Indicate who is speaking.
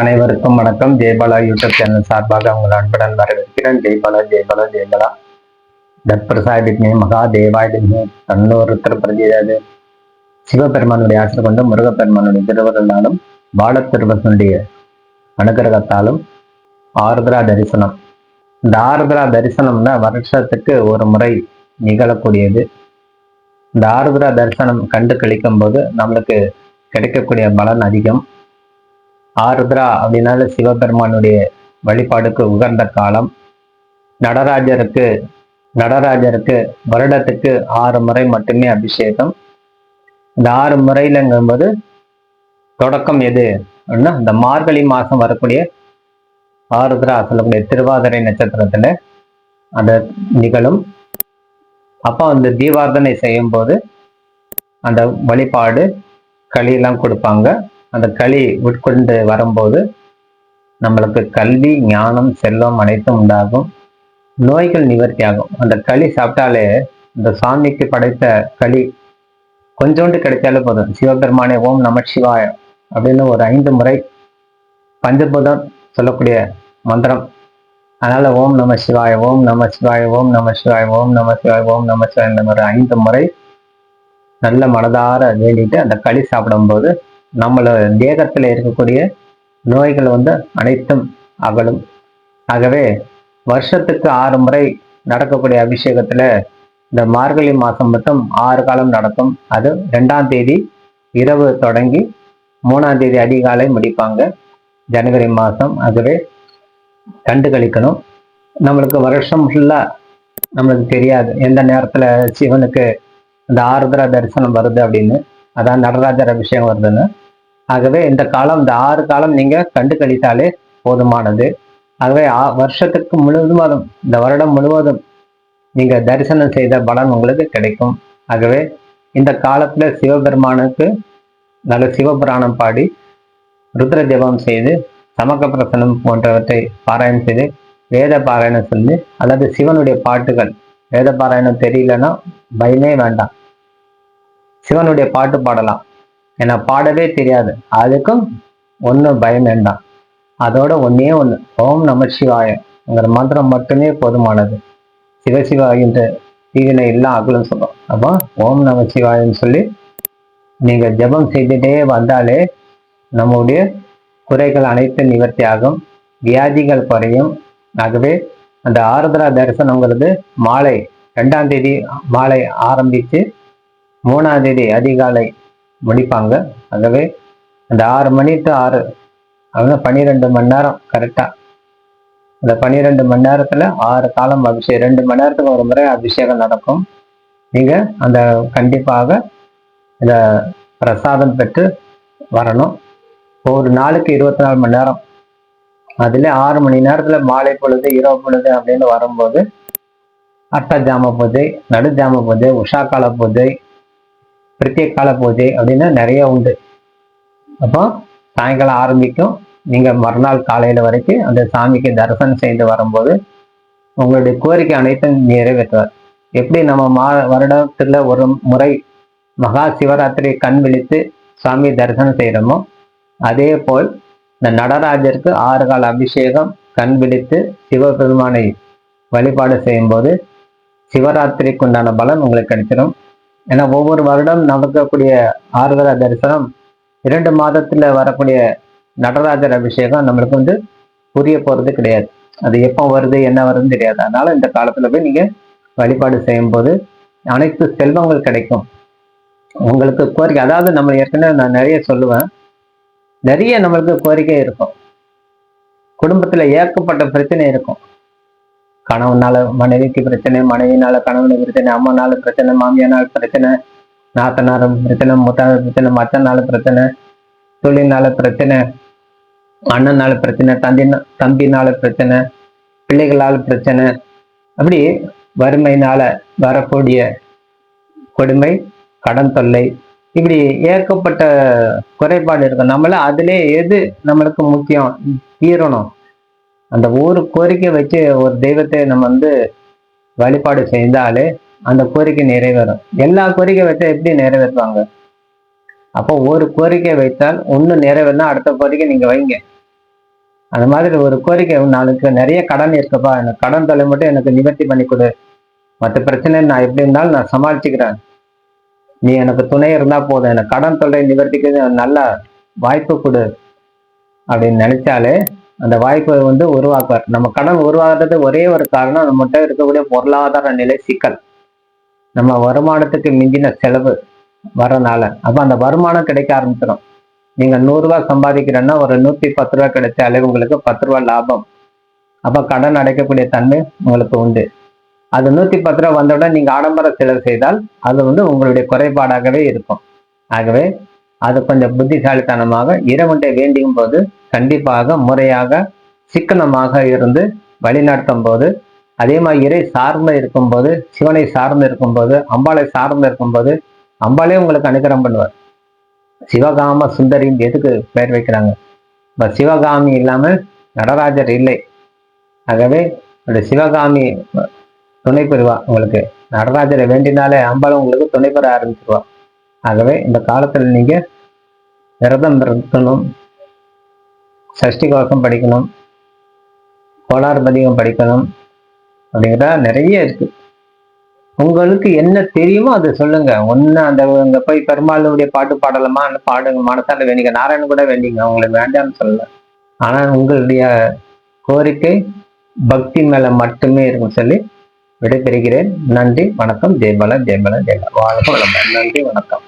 Speaker 1: அனைவருக்கும் வணக்கம். Jayapala YouTube channel சார்பாக உங்கள் அன்புடன் வரவேற்கிறேன். ஜெயபாலா ஜெயபாலா ஜெயபாலா மகா தேவாயுமே தன்னோருத்தர பிரதியாது சிவபெருமானுடைய ஆசை கொண்டு முருகப்பெருமானுடைய திருவருளாலும் பாலத்திருவசனுடைய அனுகிரகத்தாலும் ஆர்திரா தரிசனம். இந்த ஆர்திரா தரிசனம்னா வருஷத்துக்கு ஒரு முறை நிகழக்கூடியது. இந்த ஆர்திரா தரிசனம் கண்டு கழிக்கும் போது நம்மளுக்கு கிடைக்கக்கூடிய பலன் அதிகம். ஆருத்ரா அப்படின்னால சிவபெருமானுடைய வழிபாடுக்கு உகந்த காலம். நடராஜருக்கு நடராஜருக்கு வருடத்துக்கு ஆறு முறை மட்டுமே அபிஷேகம். இந்த ஆறு முறையிலங்கும்போது தொடக்கம் எது அப்படின்னா இந்த மார்கழி மாதம் வரக்கூடிய ஆருத்ரா சொல்லக்கூடிய திருவாதிரை நட்சத்திரத்துல அந்த நிகழும். அப்போ அந்த தீபார்த்தனை செய்யும்போது அந்த வழிபாடு களியெல்லாம் கொடுப்பாங்க. அந்த களி உட்கொண்டு வரும்போது நம்மளுக்கு கல்வி ஞானம் செல்வம் அனைத்தும் உண்டாகும். நோய்கள் நிவர்த்தி ஆகும். அந்த களி சாப்பிட்டாலே இந்த சாமிக்கு படைத்த களி கொஞ்சோண்டு கிடைச்சாலே போதும். சிவபெருமானே ஓம் நம சிவாய அப்படின்னு ஒரு ஐந்து முறை பஞ்சபூதம் சொல்லக்கூடிய மந்திரம். அதனால ஓம் நம சிவாய ஓம் நம சிவாய ஓம் நம சிவாய ஓம் நம சிவாய ஓம் நம சிவாய இந்த மாதிரி ஐந்து முறை நல்ல மனதார வேண்டிட்டு அந்த களி சாப்பிடும்போது நம்மள தேகத்துல இருக்கக்கூடிய நோய்கள் வந்து அனைத்தும் அகலும். ஆகவே வருஷத்துக்கு ஆறு முறை நடக்கக்கூடிய அபிஷேகத்துல இந்த மார்கழி மாசம் மட்டும் ஆறு காலம் நடக்கும். அது ரெண்டாம் தேதி இரவு தொடங்கி மூணாம் தேதி அதிகாலை முடிப்பாங்க. ஜனவரி மாசம் ஆகவே கண்டு கழிக்கணும். நம்மளுக்கு வருஷம் ஃபுல்லா நம்மளுக்கு தெரியாது. எந்த நேரத்துல சிவனுக்கு இந்த ஆருத்ரா தரிசனம் வருது அப்படின்னு. அதான் நடராஜர் அபிஷேகம் வருதுன்னு. ஆகவே இந்த காலம் இந்த ஆறு காலம் நீங்க கண்டு கழித்தாலே போதுமானது. ஆகவே ஆ- வருஷத்துக்கு முழுவதும் இந்த வருடம் முழுவதும் நீங்க தரிசனம் செய்த பலன் உங்களுக்கு கிடைக்கும். ஆகவே இந்த காலத்துல சிவபெருமானுக்கு நல்ல சிவபுராணம் பாடி ருத்ர ஜபம் செய்து சமக்க பிரசனம் போன்றவற்றை பாராயணம் செய்து வேத பாராயணம் சொல்லி அல்லது சிவனுடைய பாட்டுகள் வேத பாராயணம் தெரியலன்னா பயமே வேண்டாம். சிவனுடைய பாட்டு பாடலாம். ஏன்னா பாடவே தெரியாது. அதுக்கும் ஒன்றும் பயம் வேண்டாம் அதோட ஒன்றே ஒன்று ஓம் நம சிவாயங்கிற மந்திரம் மட்டுமே போதுமானது. சிவசிவா என்ற தீவினை எல்லாம் அகலும் சொல்லும் அப்போ ஓம் நம சிவாயன்னு சொல்லி நீங்க ஜெபம் செய்துட்டே வந்தாலே நம்முடைய குறைகள் அனைத்தும் நிவர்த்தி ஆகும் வியாதிகள் குறையும். ஆகவே அந்த ஆருத்ரா தரிசனங்கிறது மாலை ரெண்டாம் தேதி மாலை ஆரம்பித்து மூணாம் தேதி அதிகாலை முடிப்பாங்க. ஆகவே அந்த ஆறு மணி டு ஆறு அவங்க பன்னிரெண்டு மணி நேரம் கரெக்டாக அந்த பன்னிரெண்டு மணி நேரத்தில் ஆறு காலம் அபிஷேகம் ரெண்டு மணி நேரத்துக்கு ஒரு முறை அபிஷேகம் நடக்கும். நீங்கள் அந்த கண்டிப்பாக இந்த பிரசாதம் பெற்று வரணும். ஒரு நாளுக்கு இருபத்தி நாலு மணி நேரம். அதில் ஆறு மணி நேரத்துல மாலை பொழுது இரவு பொழுது அப்படின்னு வரும்போது அட்ட ஜாம பூஜை நடு ஜாம பூஜை உஷா கால பூஜை பிரத்யேக கால பூஜை அப்படின்னு நிறைய உண்டு. அப்போ சாயங்காலம் ஆரம்பிக்கும். நீங்கள் மறுநாள் காலையில் வரைக்கும் அந்த சாமிக்கு தரிசனம் செய்து வரும்போது உங்களுடைய கோரிக்கை அனைத்தும் நிறைவேற்றுவார். எப்படி நம்ம மா வருடத்தில் ஒரு முறை மகா சிவராத்திரி கண் விழித்து சாமி தரிசனம் செய்கிறோமோ அதே போல் இந்த நடராஜருக்கு ஆறு கால அபிஷேகம் கண் விழித்து சிவபெருமானை வழிபாடு செய்யும்போது சிவராத்திரிக்கு உண்டான பலன் உங்களுக்கு கிடைச்சிடும் ஏன்னா ஒவ்வொரு வருடம் நடக்கக்கூடிய ஆறுதல தரிசனம் இரண்டு மாதத்துல வரக்கூடிய நடராஜர் அபிஷேகம் நம்மளுக்கு வந்து புரிய போறது கிடையாது. அது எப்போ வருது என்ன வருதுன்னு தெரியாது. அதனால இந்த காலத்துல போய் நீங்க வழிபாடு செய்யும் போது அனைத்து செல்வங்கள் கிடைக்கும். உங்களுக்கு கோரிக்கை அதாவது நம்ம ஏற்கனவே நான் நிறைய சொல்லுவேன். நிறைய நம்மளுக்கு கோரிக்கை இருக்கும். குடும்பத்துல ஏற்கப்பட்ட பிரச்சனை இருக்கும். கணவனால மனைவிக்கு பிரச்சனை மனைவினால கணவனுக்கு பிரச்சனை அம்மானால பிரச்சனை மாமியானால பிரச்சனை நாத்தனார பிரச்சனை முத்தான பிரச்சனை மச்சனால பிரச்சனை தொழில்னால பிரச்சனை அண்ணனால பிரச்சனை தந்தி தம்பினால பிரச்சனை பிள்ளைகளால பிரச்சனை அப்படி வறுமையினால வரக்கூடிய கொடுமை கடன் தொல்லை இப்படி ஏகப்பட்ட குறைபாடு இருக்கும். நம்மள அதுல எது நம்மளுக்கு முக்கியம்? தீரணும். அந்த ஒரு கோரிக்கை வச்சு ஒரு தெய்வத்தை நம்ம வந்து வழிபாடு செய்தாலே அந்த கோரிக்கை நிறைவேறும். எல்லா கோரிக்கை வச்சா எப்படி நிறைவேற்றுவாங்க? அப்போ ஒரு கோரிக்கை வைத்தால் ஒன்று நிறைவேறினா அடுத்த கோரிக்கை நீங்க வைங்க. அந்த மாதிரி ஒரு கோரிக்கை நாளுக்கு நிறைய கடன் இருக்குப்பா. எனக்கு கடன் தொலை மட்டும் எனக்கு நிவர்த்தி பண்ணி கொடு. மற்ற பிரச்சனை நான் எப்படி இருந்தாலும் நான் சமாளிச்சுக்கிறேன். நீ எனக்கு துணை இருந்தா போதும். எனக்கு கடன் தொல்லை நிவர்த்திக்கு நல்ல வாய்ப்பு கொடு. அப்படின்னு நினைச்சாலே அந்த வாய்ப்பை வந்து உருவாக்குவார். நம்ம கடன் உருவாகிறது ஒரே ஒரு காரணம் நம்மகிட்ட இருக்கக்கூடிய பொருளாதார நிலை சிக்கல். நம்ம வருமானத்துக்கு மிஞ்சின செலவு வரனால. அப்ப அந்த வருமானம் கிடைக்க ஆரம்பிச்சிடும் நீங்க நூறு ரூபாய் சம்பாதிக்கிறேன்னா ஒரு நூத்தி பத்து ரூபாய் கிடைச்சாலே உங்களுக்கு பத்து ரூபா லாபம். அப்ப கடன் அடைக்கக்கூடிய தன்மை உங்களுக்கு உண்டு. அது நூத்தி பத்து ரூபாய் வந்தவுடன் நீங்க ஆடம்பர செலவு செய்தால் அது வந்து உங்களுடைய குறைபாடாகவே இருக்கும். ஆகவே அது கொஞ்சம் புத்திசாலித்தனமாக இறைவன்றை வேண்டியும் போது கண்டிப்பாக முறையாக சிக்கனமாக இருந்து வழிநடத்தும் போது அதே மாதிரி இறை சார்ந்து இருக்கும்போது சிவனை சார்ந்து இருக்கும்போது அம்பாளை சார்ந்து இருக்கும்போது அம்பாலே உங்களுக்கு அனுகிரகம் பண்ணுவார். சிவகாம சுந்தரின்னு எதுக்கு பெயர் வைக்கிறாங்க? இப்போ சிவகாமி இல்லாம நடராஜர் இல்லை. ஆகவே அந்த சிவகாமி துணை பெறுவா உங்களுக்கு. நடராஜரை வேண்டினாலே அம்பாளும் உங்களுக்கு துணை பெற ஆரம்பிச்சிருவா. ஆகவே இந்த காலத்துல நீங்க விரதம் இருக்கணும் சஷ்டி கவசம் படிக்கணும். கோளாறு பதிகம் படிக்கணும். அப்படிங்கிற நிறைய இருக்கு. உங்களுக்கு என்ன தெரியுமோ அதை சொல்லுங்க. ஒன்று அந்த அங்க போய் பெருமாளுடைய பாட்டு பாடலாமா? அந்த பாடுங்க மனசால வேண்டிங்க நாராயணன் கூட வேண்டிங்க. அவங்களுக்கு வேண்டாம்னு சொல்லல. ஆனா உங்களுடைய கோரிக்கை பக்தி மேல மட்டுமே இருக்கும் சொல்லி விடைபெறுகிறேன். நன்றி வணக்கம். ஜெயபாலா ஜெயபாலா ஜெயபாலா வாழ்க்கை நன்றி வணக்கம்.